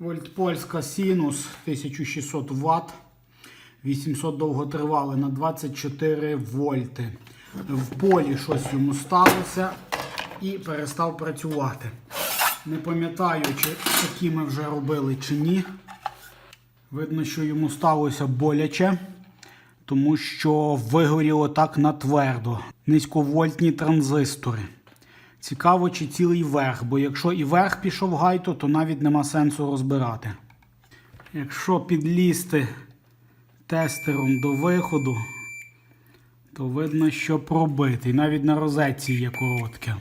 Вольтпольська синус 1600 Вт. 800 довготривали на 24 вольти. В полі щось йому сталося і перестав працювати. Не пам'ятаю, чи такі ми вже робили чи ні. Видно, що йому сталося боляче, тому що вигоріло так на твердо. Низьковольтні транзистори. Цікаво, чи цілий верх, бо якщо і верх пішов гайто, то навіть нема сенсу розбирати. Якщо підлізти тестером до виходу, то видно, що пробитий. Навіть на розетці є коротке.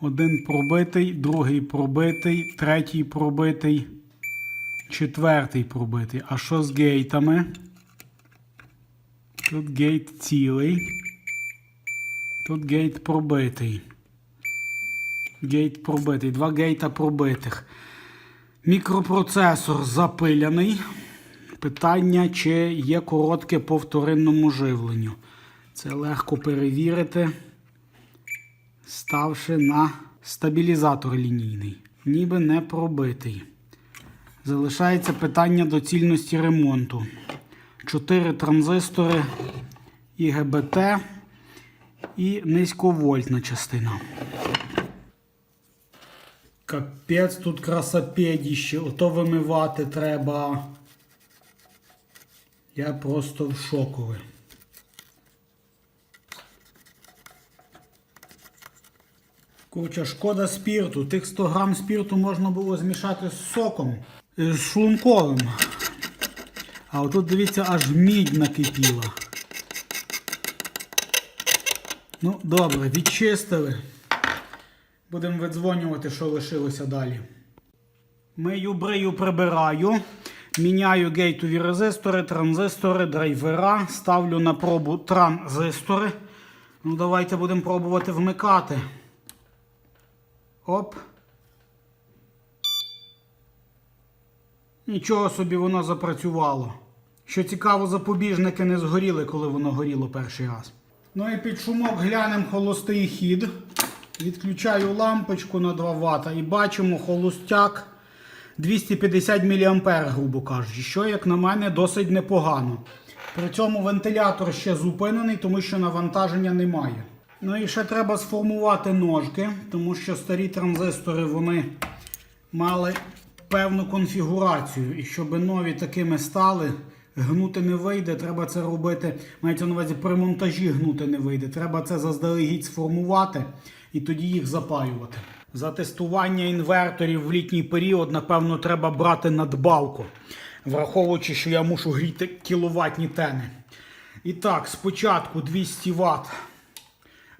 Один пробитий, другий пробитий, третій пробитий, четвертий пробитий. А що з гейтами? Тут гейт цілий. Тут гейт пробитий. Гейт пробитий. Два гейта пробитих. Мікропроцесор запиляний. Питання, чи є коротке по вторинному живленню. Це легко перевірити, ставши на стабілізатор лінійний. Ніби не пробитий. Залишається питання доцільності ремонту. Чотири транзистори ІГБТ і низьковольтна частина. Капець тут красопедіще, ото вимивати треба. Я просто в шокові. Курча, шкода спірту. Тих 100 грам спірту можна було змішати з соком, е, з шлунковим. А отут, дивіться, аж мідь накипіла. Ну, добре, відчистили. Будемо видзвонювати, що лишилося далі. Мию, брию, прибираю. Міняю гейтові резистори, транзистори, драйвера. Ставлю на пробу транзистори. Ну, давайте будемо пробувати вмикати. Оп. Нічого собі воно запрацювало. Що цікаво, запобіжники не згоріли, коли воно горіло перший раз. Ну і під шумок глянемо холостий хід. Відключаю лампочку на 2 Вт і бачимо холостяк 250 мА, грубо кажучи, що, як на мене, досить непогано. При цьому вентилятор ще зупинений, тому що навантаження немає. Ну і ще треба сформувати ножки, тому що старі транзистори вони мали певну конфігурацію. І щоб нові такими стали, гнути не вийде, треба це робити. Мається на увазі при монтажі гнути не вийде. Треба це заздалегідь сформувати і тоді їх запаювати. За тестування інверторів в літній період, напевно, треба брати надбавку, враховуючи, що я мушу гріти кіловатні тени. І так, спочатку 200 Вт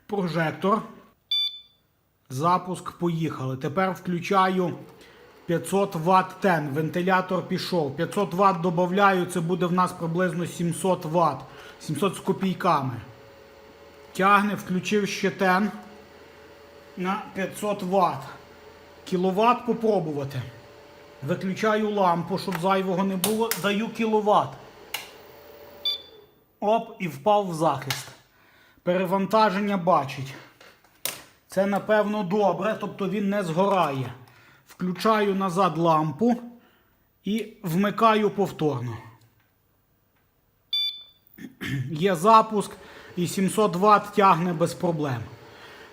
прожектор. Запуск поїхали. Тепер включаю 500 Вт тен. Вентилятор пішов. 500 Вт додаю, це буде в нас приблизно 700 Вт. 700 з копійками. Тягне, включив ще тен на 500 Вт. Кіловат попробувати. Виключаю лампу, щоб зайвого не було. Даю кіловат. Оп, і впав в захист. Перевантаження бачить. Це напевно добре, тобто він не згорає. Включаю назад лампу і вмикаю повторно. Є запуск і 700 Вт тягне без проблем.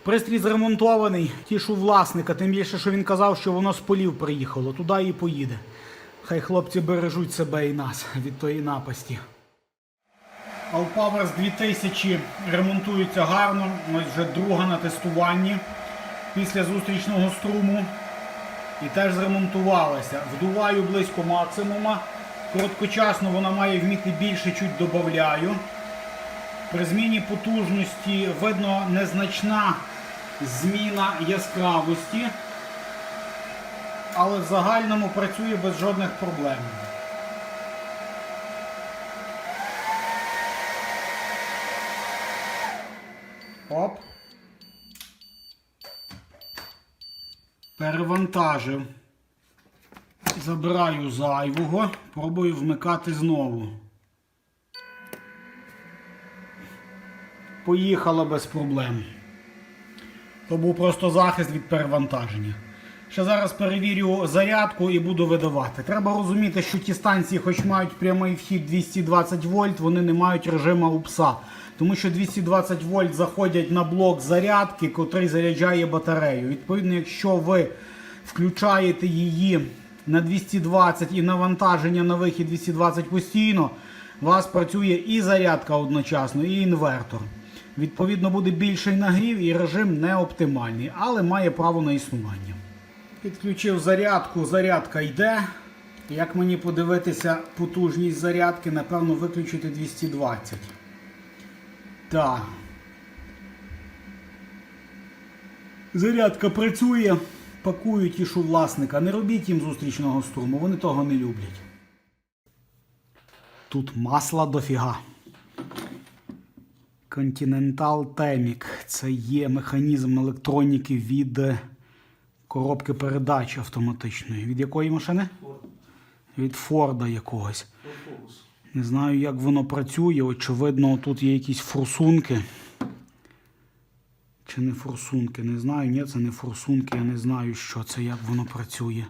Пристрій зремонтований, тішу власника, тим більше, що він казав, що воно з полів приїхало, туди і поїде. Хай хлопці бережуть себе і нас від тої напасті. Allpowers 2000 ремонтується гарно, ось вже друга на тестуванні після зустрічного струму. І теж зремонтувалася. Вдуваю близько максимума. Короткочасно вона має вміти більше, чуть додаю. При зміні потужності видно незначна зміна яскравості, але в загальному працює без жодних проблем. Оп. Перевантажив. Забираю зайвого, пробую вмикати знову. Поїхала без проблем. То був просто захист від перевантаження. Ще зараз перевірю зарядку і буду видавати. Треба розуміти, що ті станції, хоч мають прямий вхід 220 вольт, вони не мають режиму УПСа. Тому що 220 вольт заходять на блок зарядки, котрий заряджає батарею. Відповідно, якщо ви включаєте її на 220 і навантаження на вихід 220 постійно, у вас працює і зарядка одночасно, і інвертор. Відповідно, буде більший нагрів і режим не оптимальний, але має право на існування. Підключив зарядку, зарядка йде. Як мені подивитися потужність зарядки, напевно, виключити 220. Так. Зарядка працює. Пакую тішу власника. Не робіть їм зустрічного струму, вони того не люблять. Тут масла дофіга. Continental Temic. Це є механізм електроніки від коробки передач автоматичної. Від якої машини? Від Форда якогось. Не знаю, як воно працює. Очевидно, тут є якісь форсунки. Чи не форсунки? Не знаю. Ні, це не форсунки. Я не знаю, що це, як воно працює.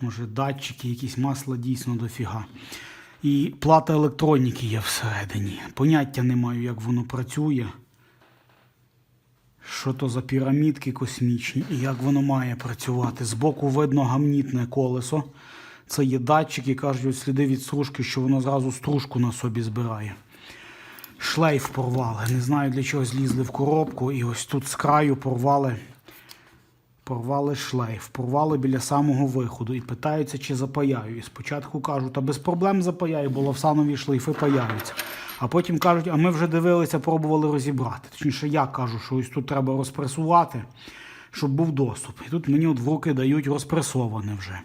Може, датчики, якісь масла дійсно дофіга. І плата електроніки є всередині. Поняття не маю, як воно працює. Що то за пірамідки космічні і як воно має працювати. Збоку видно гамнітне колесо. Це є датчики, кажуть, от сліди від стружки, що воно зразу стружку на собі збирає. Шлейф порвали. Не знаю для чого злізли в коробку. І ось тут з краю порвали, порвали шлейф, порвали біля самого виходу і питаються, чи запаяю. І спочатку кажуть, та без проблем запаяю, бо лавсанові шлейфи паяються. А потім кажуть, а ми вже дивилися, пробували розібрати. Точніше, я кажу, що ось тут треба розпресувати, щоб був доступ. І тут мені от в руки дають розпресоване вже.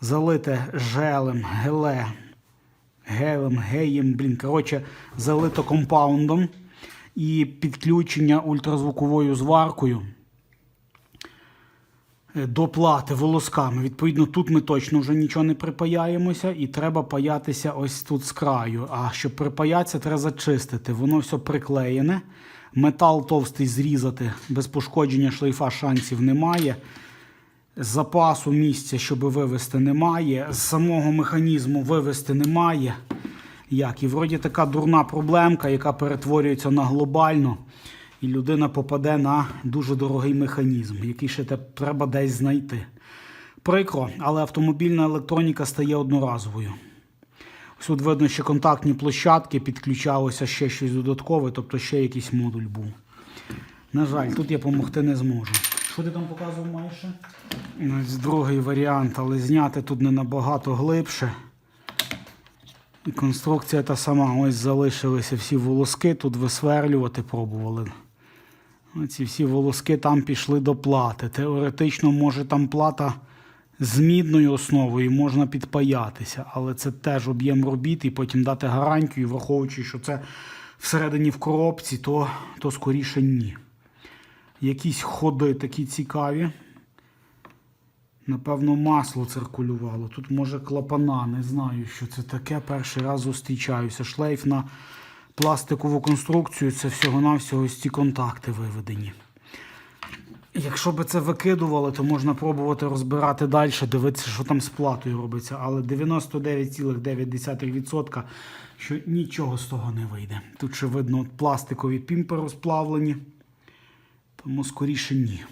Залите желем, геле, гелем, геєм, блін, коротше, залито компаундом і підключення ультразвуковою зваркою е, до плати волосками. Відповідно, тут ми точно вже нічого не припаяємося, і треба паятися ось тут з краю. А щоб припаятися, треба зачистити. Воно все приклеєне. Метал товстий зрізати без пошкодження шлейфа шансів немає. Запасу місця, щоб вивести, немає. З самого механізму вивести немає. Як? І вроді така дурна проблемка, яка перетворюється на глобальну, і людина попаде на дуже дорогий механізм, який ще треба десь знайти. Прикро, але автомобільна електроніка стає одноразовою. Ось тут видно, що контактні площадки підключалося ще щось додаткове, тобто ще якийсь модуль був. На жаль, тут я допомогти не зможу. Що ти там показував майже? Ось другий варіант, але зняти тут не набагато глибше. І конструкція та сама. Ось залишилися всі волоски, тут висверлювати пробували. Ці всі волоски там пішли до плати. Теоретично, може там плата з мідною основою можна підпаятися, але це теж об'єм робіт і потім дати гарантію, враховуючи, що це всередині в коробці, то, то скоріше ні. Якісь ходи такі цікаві. Напевно, масло циркулювало. Тут може клапана, не знаю, що це таке. Перший раз зустрічаюся. Шлейф на пластикову конструкцію це всього-навсього ось ці контакти виведені. Якщо би це викидували, то можна пробувати розбирати далі, дивитися, що там з платою робиться. Але 99,9%, що нічого з того не вийде. Тут ще видно пластикові пімпи розплавлені, тому скоріше ні.